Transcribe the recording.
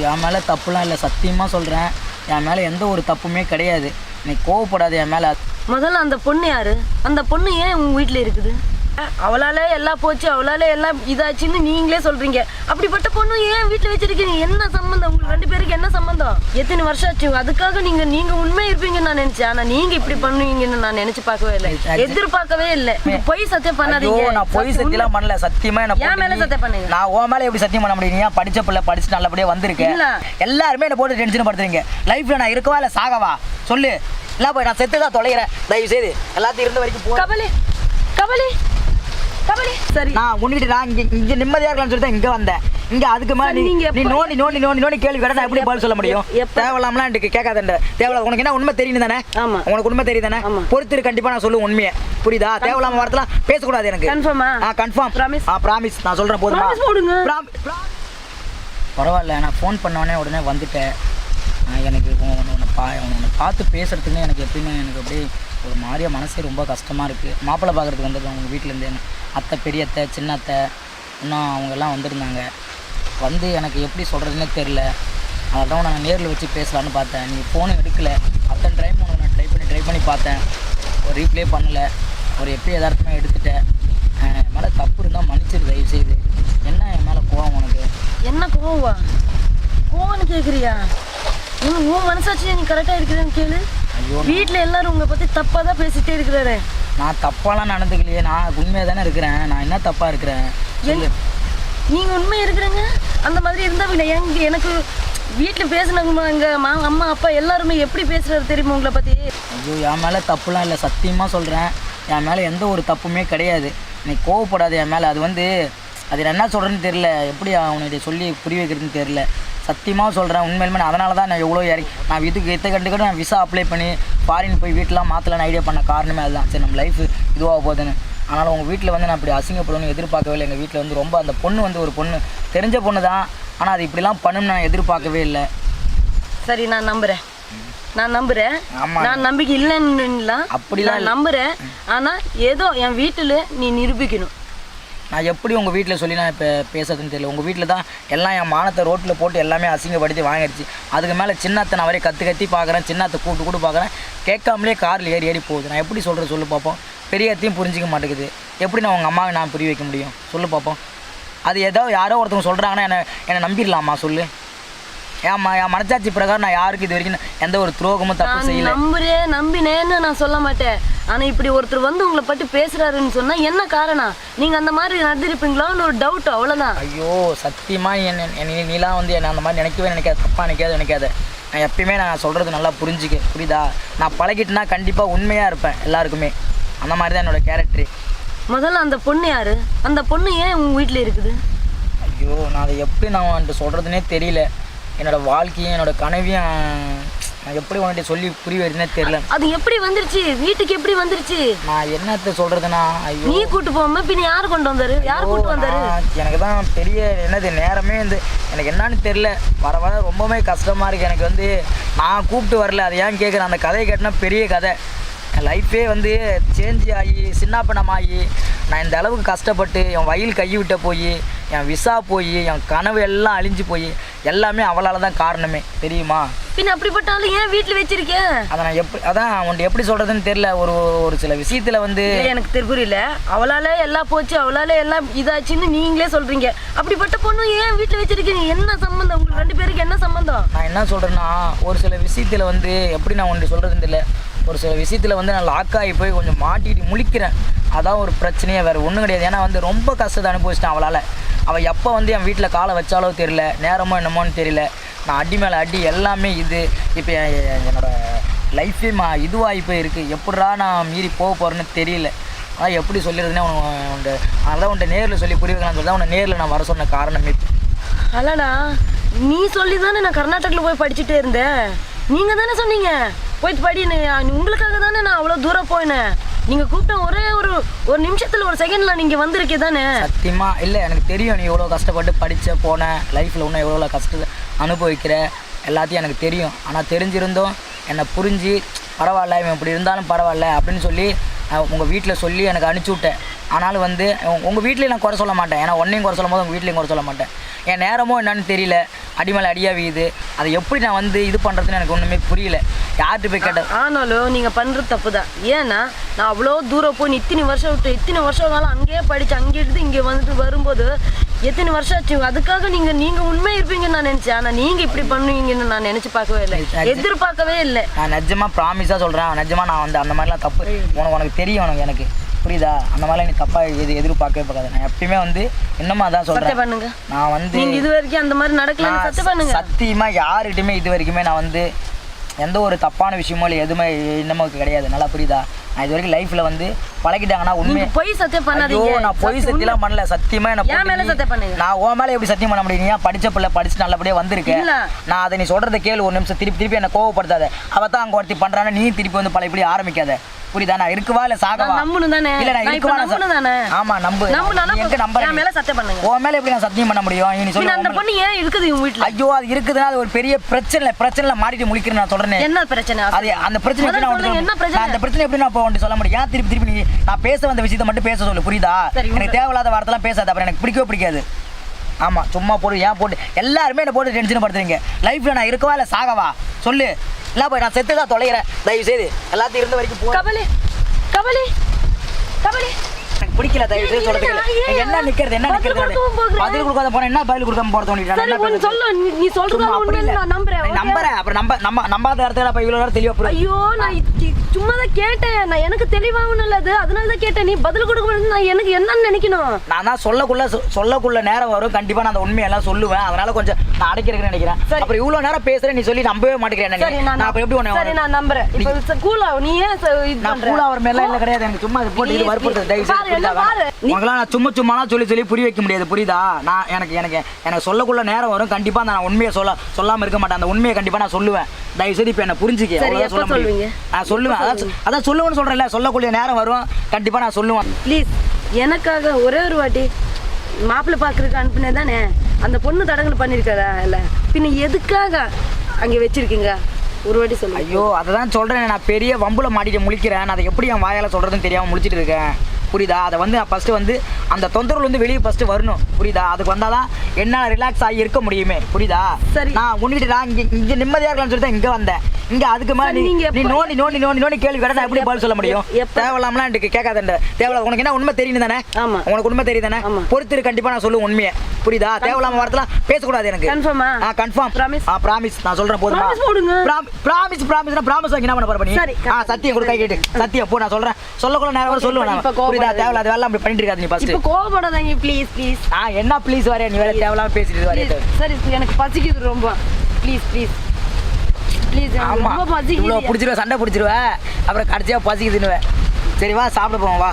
என் மேலே தப்புலாம் இல்லை சத்தியமாக சொல்கிறேன் என் மேலே எந்த ஒரு தப்புமே கிடையாது. நீ கோவப்படாது என் மேலே. முதல்ல அந்த பொண்ணு யாரு? அந்த பொண்ணு ஏன் உங்கள் வீட்டில் இருக்குது? அவளால எல்லாம் போச்சு அவளால எல்லாம் இதாச்சுன்னு நீங்களே சொல்றீங்க. அப்படிப்பட்ட பொண்ணு ஏன் வீட்டில் வச்சிருக்கீங்க? என்ன சம்பந்தம்? உங்களுக்கு ரெண்டு பேருக்கு என்ன சம்பந்தம்? எத்தனை வருஷம் ஆச்சு? அதுக்காக நீங்க நீங்க உண்மை இருப்பீங்கன்னு நான் நினைச்சேன். ஆனா நீங்க இப்படி பண்ணுவீங்கன்னு நான் நினைச்சு பார்க்கவே இல்லை. எதிர்பார்க்கவே இல்லை. பொய் சத்தியம் பண்ணாதீங்க. நான் பொய் சத்தியெல்லாம் பண்ணல. சத்தியமா என்ன என் மேல சத்தியம் பண்ணுங்க. நான் உன் மேல எப்படி சத்தியம் பண்ண முடியும்? ஏன் படிச்ச பிள்ளை படிச்சு நல்லபடியா வந்திருக்கேன். எல்லாருமே என்ன போட்டு டென்ஷன் படுத்துறீங்க. லைஃப்ல நான் இருக்கவா இல்ல சாகவா? சொல்லு. இல்ல போய் நான் செத்து தான் தொலைகிறேன். தயவு செய்து எல்லாத்தையும் இருந்த வரைக்கும் கபலி. கபலி. கபலி சரி. நான் உன்கிட்ட நான் இங்க இங்க நிம்மதியா இருக்கலாம்னு சொல்லி தான் இங்க வந்தேன். இங்க அதுக்கு மேல நீ நீ நோண்டி நோண்டி நோண்டி நோண்டி கேள்வி கேட்டா எப்படி பதில் சொல்ல முடியும்? தேவையில்லாமலாம் எனக்கு கேட்காதன்ற தேவையில்ல உனக்கு என்ன உண்மை தெரியும் தானே? ஆமா. உனக்கு உண்மை தெரியும் தானே. பொறுத்திரு கண்டிப்பா நான் சொல்லுவேன் உண்மையை. புரியுதா? தேவையில்லாம வார்த்தைலாம் பேசக்கூடாது எனக்கு. ஆ? ஆ கன்ஃபார்ம் Promise? ஆ ப்ராமிஸ் நான் சொல்றேன் போதுமா? பரவாயில்ல நான் ஃபோன் பண்ணோடனே உடனே வந்துட்டேன். எனக்கு உன்னை பா உன்னை பார்த்து பேசுறதுக்குன்னு எனக்கு எப்பயுமே எனக்கு அப்படியே ஒரு மாதிரியாக மனசே ரொம்ப கஷ்டமாக இருக்குது மாப்பிள்ளை பார்க்குறதுக்கு வந்திருக்காங்க அவங்க வீட்டிலேருந்து அத்தை பெரிய அத்தை சின்ன அத்தை இன்னும் அவங்கெல்லாம் வந்திருந்தாங்க. வந்து எனக்கு எப்படி சொல்கிறதுனே தெரில அதான் நான் நேரில் வச்சு பேசலான்னு பார்த்தேன். நீ ஃபோனும் எடுக்கலை. அத்தனை டைம் உனக்கு நான் ட்ரை பண்ணி ட்ரை பண்ணி பார்த்தேன். ஒரு ரீப்ளே பண்ணல. ஒரு எப்படி எதார்த்தமாக எடுத்துட்டேன். என் மேலே தப்பு இருந்தால் மன்னிச்சிரு தயவு செய்து என்ன என் மேலே கோவம் உனக்கு? என்ன கோவம்? கோவம்னு கேட்குறியா நீ உன் மனசாச்சு நீ கரெக்டாக இருக்கிறேன்னு கேளு. ஐயோ. வீட்ல எல்லாரும் உங்களை பத்தி தப்பா தான் பேசிட்டே இருக்கிறாரு. நான் தப்பாலாம் நடந்துக்கலையே. நான் உண்மையாக தானே இருக்கிறேன். நான் என்ன தப்பாக இருக்கிறேன்? சொல்லு. நீங்க உண்மை இருக்கிறீங்க? அந்த மாதிரி இருந்தா எங்க எனக்கு வீட்டுல பேசினவங்க எங்க மா அம்மா அப்பா எல்லாருமே எப்படி பேசுறாரு தெரியுமா உங்களை பத்தி? ஐயோ என் மேலே தப்புலாம் இல்லை. சத்தியமாக சொல்கிறேன் என் மேலே எந்த ஒரு தப்புமே கிடையாது. நீ கோவப்படாத என் மேலே. அது வந்து அது என்ன சொல்கிறேன்னு தெரில எப்படி அவனுடைய சொல்லி புரிய வைக்கிறதுன்னு தெரில சத்தியமாக சொல்கிறேன் உண்மையிலுமே நான் அதனால தான் நான் எவ்வளோ இறங்கி நான் இதுக்கு எத்த கண்டுக்கிட்டு நான் விசா அப்ளை பண்ணி ஃபாரின் போய் வீட்டெலாம் மாற்றலான்னு ஐடியா பண்ண காரணமே அதுதான். சரி நம்ம லைஃப் இதுவாக போகுதுன்னு. ஆனால் உங்கள் வீட்டில் வந்து நான் இப்படி அசிங்கப்படணும்னு எதிர்பார்க்கவே இல்லை. எங்கள் வீட்டில் வந்து ரொம்ப அந்த பொண்ணு வந்து ஒரு பொண்ணு தெரிஞ்ச பொண்ணு தான் ஆனால் அது இப்படிலாம் பண்ணுன்னு நான் எதிர்பார்க்கவே இல்லை. சரி நான் நம்புறேன். நான் நம்புறேன். நான் நம்பிக்கை இல்லைன்னு அப்படிலாம் நம்புறேன். ஆனா ஏதோ என் வீட்டுல நீ நிரூபிக்கணும். நான் எப்படி உங்கள் வீட்டில் சொல்லி நான் இப்போ பேசுறதுன்னு தெரியல. உங்கள் வீட்டில் தான் எல்லாம் என் மானத்தை ரோட்டில் போட்டு எல்லாமே அசிங்கப்படுத்தி வாங்கிடுச்சு. அதுக்கு மேலே சின்னத்தை நான் வரையும் கற்று கத்தி பார்க்குறேன் சின்னத்தை கூப்பிட்டு கூப்பிட்டு பார்க்குறேன் கேட்காமலே காரில் ஏறி ஏறி போகுது. நான் எப்படி சொல்கிறது சொல்லு பார்ப்போம் பெரியத்தையும் புரிஞ்சிக்க மாட்டேங்குது. எப்படி நான் உங்கள் அம்மாவை நான் புரிய வைக்க முடியும்? சொல்லு பார்ப்போம் அது ஏதோ யாரோ ஒருத்தவங்க சொல்கிறாங்கன்னா என்னை என்னை நம்பிடலாமா சொல்லு? ஏம்மா என் மனச்சாட்சி பிரகாரம் நான் யாருக்கு இது வரைக்கும் எந்த ஒரு துரோகமும் தப்பு செய்யல. நம்புறேன் நம்பினேன்னு நான் சொல்ல மாட்டேன். ஆனா இப்படி ஒருத்தர் வந்து உங்களை பத்தி பேசுறாருன்னு சொன்னா என்ன காரணம்? நீங்க அந்த மாதிரி நடந்திருப்பீங்களான்னு ஒரு டவுட் அவ்வளவுதான். ஐயோ சத்தியமாக என்ன நீலாம் வந்து என்னை அந்த மாதிரி நினைக்கவே நினைக்காத தப்பாக நினைக்காத நினைக்காத. நான் எப்பயுமே நான் சொல்கிறது நல்லா புரிஞ்சுக்க புரியுதா? நான் பழகிட்டேன்னா கண்டிப்பாக உண்மையாக இருப்பேன் எல்லாருக்குமே. அந்த மாதிரி தான் என்னோட கேரக்டரு முதல்ல அந்த பொண்ணு யாரு? அந்த பொண்ணு ஏன் உங்க வீட்டுல இருக்குது? ஐயோ நான் அதை எப்படி நான் வந்துட்டு சொல்கிறதுனே தெரியல. என்னோட வாழ்க்கையும் என்னோட கனவையும் நான் எப்படி உன்கிட்ட சொல்லி புரிய வைக்கிறதுனே தெரியல. அது எப்படி வந்துருச்சு? வீட்டுக்கு எப்படி வந்துருச்சு? நான் என்னத்தை சொல்கிறதுனா ஐயோ. நீ கூட்டு போகாம பின்ன யாரு கொண்டு வந்தாரு? யார் கூட்டு வந்தாரு? எனக்கு தான் பெரிய என்னது நேரமே வந்து எனக்கு என்னன்னு தெரில வர வர ரொம்பவே கஷ்டமாக இருக்குது எனக்கு வந்து நான் கூப்பிட்டு வரல. அதை ஏன் கேட்குறேன் அந்த கதையை கேட்டினா பெரிய கதை. என் லைஃபே வந்து சேஞ்ச் ஆகி சின்னாப்பனமாகி நான் இந்த அளவுக்கு கஷ்டப்பட்டு என் வயல் கை விட்ட போய் என் விசா போய் என் கனவு எல்லாம் அழிஞ்சு போய் எல்லாமே அவளால் தான் காரணமே. தெரியுமா? பின்ன அப்படிப்பட்டாலும் ஏன் வீட்டுல வச்சிருக்க? அதை நான் எப்படி அதான் உன்ட்டு எப்படி சொல்கிறதுன்னு தெரில ஒரு ஒரு சில விஷயத்தில் வந்து எனக்கு தெரி- புரியல அவளால எல்லாம் போச்சு அவளால எல்லாம் இதாச்சுன்னு நீங்களே சொல்றீங்க. அப்படிப்பட்ட பொண்ணு ஏன் வீட்டுல வச்சிருக்கீங்க என்ன சம்பந்தம்? உங்களுக்கு ரெண்டு பேருக்கு என்ன சம்பந்தம்? நான் என்ன சொல்கிறேன்னா ஒரு சில விஷயத்தில் வந்து எப்படி நான் ஒன்று சொல்கிறதுன்னு தெரியல. ஒரு சில விஷயத்தில் வந்து நான் லாக் ஆகி போய் கொஞ்சம் மாட்டிட்டு முழிக்கிறேன். அதான் ஒரு பிரச்சனையே வேறு ஒன்றும் கிடையாது. ஏன்னா வந்து ரொம்ப கஷ்டத்தை அனுபவிச்சிட்டேன் அவளால். அவள் எப்போ வந்து என் வீட்டில் காலை வச்சாலோ தெரியல நேரமோ என்னமோன்னு தெரியல. நான் அடி மேலே அடி எல்லாமே இது. இப்போ என்னோட லைஃபே மா இதுவாகி போய் இருக்குது எப்படிடா நான் மீறி போக போகிறேன்னு தெரியல. அதான் எப்படி சொல்லிடுறதுனே உன்ட்டு அதான் உன்ட்ட நேரில் சொல்லி புரிய வைக்கலாம்னு சொல்லி தான் உன்னை நேரில் நான் வர சொன்ன காரணமே. அல்லடா நீ சொல்லி தானே நான் கர்நாடகில் போய் படிச்சுட்டே இருந்தேன். நீங்க தானே சொன்னீங்க? போயிட்டு படி நீ- உங்களுக்காக தானே நான் அவ்வளோ தூரம் போயினேன். நீங்க கூப்பிட்ட ஒரே ஒரு ஒரு நிமிஷத்துல ஒரு செகண்ட்ல நீங்க வந்திருக்கே தானே? சத்தியமா? இல்லை எனக்கு தெரியும் நீ எவ்வளோ கஷ்டப்பட்டு படித்த போன லைஃப்பில் இன்னும் எவ்வளோ கஷ்டத்தை அனுபவிக்கிற எல்லாத்தையும் எனக்கு தெரியும். ஆனால் தெரிஞ்சிருந்தும் என்னை புரிஞ்சு பரவாயில்ல இவன் இப்படி இருந்தாலும் பரவாயில்ல அப்படின்னு சொல்லி உங்கள் வீட்டில் சொல்லி எனக்கு அனுப்பிச்சி விட்டேன். ஆனாலும் வந்து உங்கள் வீட்லேயும் நான் குறை சொல்ல மாட்டேன். ஏன்னா ஒன்றையும் குறை சொல்லும் போது உங்கள் வீட்லேயும் குறை சொல்ல மாட்டேன். என் நேரமோ என்னன்னு தெரியல. அடி மேலே அடியாக வீது. அதை எப்படி நான் வந்து இது பண்ணுறதுன்னு எனக்கு ஒன்றுமே புரியல. யார்கிட்ட போய் கேட்டேன் ஆனாலும் நீங்கள் பண்ணுற தப்பு தான் ஏன்னா நான் அவ்வளோ தூரம் போய் இத்தனை வருஷம் விட்டு இத்தனை வருஷம் காலம் அங்கேயே படித்து அங்கே இருந்து இங்கே வந்துட்டு வரும்போது எத்தனை வருஷம் ஆச்சு? அதுக்காக நீங்க நீங்க உண்மையா இருப்பீங்கன்னு நான் நினைச்சேன். ஆனா நீங்க இப்படி பண்ணுவீங்கன்னு நான் நினைச்சு பார்க்கவே இல்லை. எதிர்பார்க்கவே இல்லை. நான் நிஜமாக ப்ராமிஸாக சொல்கிறேன் நிஜமாக நான் வந்து அந்த மாதிரிலாம் தப்பு உனக்கு உனக்கு தெரியும் உனக்கு எனக்கு. புரியுதா? அந்த மாதிரிலாம் நீ தப்பாக எது எதிர்பார்க்கவே பார்க்காத. நான் எப்பயுமே வந்து இன்னமும் அதான் சொல்கிறேன் பண்ணுங்க. நான் வந்து நீங்க இது வரைக்கும் அந்த மாதிரி நடக்கலன்னு சத்தியம் பண்ணுங்க. சத்தியமா யாருகிட்டயுமே இது வரைக்குமே நான் வந்து எந்த ஒரு தப்பான விஷயமோ இல்லை எதுவுமே இன்னமும் கிடையாது. நல்லா புரியுதா? நான் இது வரைக்கும் லைஃப்ல வந்து பழகிட்டாங்கன்னா உண்மை பொய் சத்தியம் பண்ணாதீங்க. நான் பொய் சத்தியெல்லாம் பண்ணல சத்தியமா என்ன என் மேல சத்தியம் பண்ணுங்க. நான் உன் மேல எப்படி சத்தியம் பண்ண முடியும்? நீ ஏன் படிச்ச பிள்ளை படிச்சு நல்லபடியா வந்திருக்கேன். நான் அதை நீ சொல்றத கேளு ஒரு நிமிஷம். திருப்பி திருப்பி என்ன கோவப்படுத்தாத. அவ தான் அங்க ஒருத்தி பண்றான்னு நீ திருப்பி வந்து பழைய இப்படி ஆரம்பிக்காத. புரியுதா நான் இருக்கவா இல்ல சாகவா? நம்பணும் தானே? இல்ல நான் இருக்கவா நம்பணும் தானே? ஆமா நம்பு. நம்புனாலும் நீ எங்க நம்புற என் நீ? மேல சத்தியம் பண்ணுங்க. உன் மேல எப்படி நான் சத்தியம் பண்ண முடியும்? நீ சொல்லு அந்த பொண்ணு ஏன் இருக்குது இவங்க வீட்டுல ஐயோ அது இருக்குதுன்னா அது ஒரு பெரிய பிரச்சனை பிரச்சனைல மாட்டிட்டு முழிக்கிறேன் நான் சொல்றேன். என்ன பிரச்சனை? அது அந்த பிரச்சனை எப்படி நான் என்ன பிரச்சனை? அந்த பிரச்சனை எப்படி நான் உன்கிட்ட சொல்ல முடியும்? ஏன் திருப்பி திருப்பி நீ நான் பேச வந்த விஷயத்தை மட்டும் பேச சொல்லு புரியுதா? எனக்கு தேவையில்லாத வார்த்தைலாம் பேசாத அப்புறம் எனக்கு பிடிக்கவே பிடிக்காது. ஆமா சும்மா போட்டு ஏன் போட்டு எல்லாருமே என்ன போட்டு டென்ஷன் படுத்துறீங்க. லைஃப்ல நான் இருக்கவா இல்ல சாகவா? சொல்லு. இல்ல போய் நான் செத்து தான் தொலைகிறேன். தயவு செய்து எல்லாத்தையும் இருந்த வரைக்கும் போ கபலி கபலி கபலி பிடிக்கல தயவு சொல்றதுக்கு என்ன நிக்கிறது என்ன நிக்கிறது. பதில் கொடுக்காத போனா என்ன பதில் கொடுக்காம போறது சரி ஒன்னு சொல்லு. நீ- சொல்றது. நான் நம்புறேன்? நம்புறேன் அப்புறம் நம்ப நம்ம நம்பாத இடத்துல அப்ப இவ்வளவு நேரம் தெளிவா புரியுது ஐயோ நான் சும்மா தான் கேட்டேன். நான் எனக்கு தெளிவாகவும் இல்லது அதனால தான் கேட்டேன். நீ பதில் கொடுக்க நான் எனக்கு என்னன்னு நினைக்கணும். நான் தான் சொல்லக்குள்ள சொல்லக்குள்ள நேரம் வரும். கண்டிப்பா நான் அந்த உண்மையெல்லாம் சொல்லுவேன். அதனால கொஞ்சம் நான் அடைக்கிறேன்னு நினைக்கிறேன். சரி. அப்புறம் இவ்வளவு நேரம் பேசுறேன். நீ சொல்லி நம்பவே மாட்டேங்கிறேன் சரி. நான் அப்ப எப்படி சரி உன்னை நான் நம்புறேன். இப்போ கூலா நீ ஏன் நான் கூலா அவர் மேல இல்ல கிடையாது. எனக்கு சும்மா இது போட்டு இது Please, வற்புறுத்து தயவு நான் சும்மா சும்மாலாம் சொல்லி சொல்லி புரிய வைக்க முடியாது புரியுதா? நான் எனக்கு எனக்கு எனக்கு சொல்லக்குள்ள நேரம் வரும். கண்டிப்பா நான் உண்மையை சொல்ல சொல்லாம இருக்க மாட்டேன். அந்த உண்மையை கண்டிப்பா நான் சொல்லுவேன். தயவு செய்து இப்ப என்ன புரிஞ்சுக்க. எப்ப சொல்ல முடியும்? நான் சொல்லுவேன். அதான் அதான் சொல்லுவேன்னு சொல்றேன்ல சொல்லக்கூடிய நேரம் வரும். கண்டிப்பா நான் சொல்லுவேன். ப்ளீஸ் எனக்காக ஒரே ஒரு வாட்டி மாப்பிள்ளை பார்க்கறதுக்கு அனுப்புனே தானே? அந்த பொண்ணு தடங்கல் பண்ணியிருக்காரா இல்லை. பின்ன எதுக்காக அங்கே வச்சிருக்கீங்க? ஒரு வாட்டி சொல்லுங்க. ஐயோ அதை தான் சொல்கிறேன் நான் பெரிய வம்புல மாட்டிட்டு முழிக்கிறேன். நான் அதை எப்படி என் வாயால் சொல்கிறதுன்னு தெரியாமல் முழிச்சிட்டு இருக்கேன். புரியுதா? அதை வந்து நான் ஃபஸ்ட்டு வந்து அந்த தொந்தரவுல வந்து வெளியே ஃபஸ்ட்டு வரணும். புரியுதா? அதுக்கு வந்தால் தான் என்னால் ரிலாக்ஸ் ஆகி இருக்க முடியுமே. புரியுதா? சரி. நான் உன்கிட்ட நான் இங்கே இங்கே நிம்மதியாக இருக்கலாம்னு சொல்லி தான் இங்கே வந்தேன். இங்கே அதுக்கு மேலே நீங்க நீ நோண்டி நோண்டி நோண்டி நோண்டி கேள்வி கேட்டால் நான் எப்படி பதில் சொல்ல முடியும்? தேவையில்லாமலாம் எனக்கு கேட்காதன்ற தேவையில்ல உனக்கு என்ன உண்மை தெரியும் தானே? ஆமா. உனக்கு உண்மை தெரியும் தானே. பொறுத்திரு கண்டிப்பாக நான் சொல்லுவேன் உண்மையை. புரியுதா? தேவையில்லாம வார்த்தைலாம் பேசக்கூடாது எனக்கு. Confirm ஆ? ஆ கன்ஃபார்ம் Promise? ஆ ப்ராமிஸ் நான் சொல்கிறேன் போதுமா. ப்ராமிஸ் ப்ராமிஸ்னா ப்ராமிஸ் வாங்கி என்ன பண்ண போற நீ? ஆ சத்தியம் கொடு கை கேட்டு. சத்தியம். போ நான் சொல்றேன். சொல்லக்குள்ள நேரம் வரை சொல்லுவேன் நான். புரியுதா? தேவையில்லாத வேலை அப்படி பண்ணிட்டு இருக்காது நீ ஃபர்ஸ்ட் இப்போ கோவப்படாதீங்க ப்ளீஸ் ப்ளீஸ் நான் என்ன ப்ளீஸ் வரேன் நீ வேற தேவையில்லாம பேசிட்டு வரேன் சரி எனக்கு பசிக்குது ரொம்ப. ப்ளீஸ் ப்ளீஸ் ப்ளீஸ் ஆமா. ரொம்ப இவ்வளோ பிடிச்சிருவேன் சண்டை பிடிச்சிருவேன் அப்புறம் கடைசியா பசிக்குதுன்னுவேன் சரி வா சாப்பிட போவோம் வா.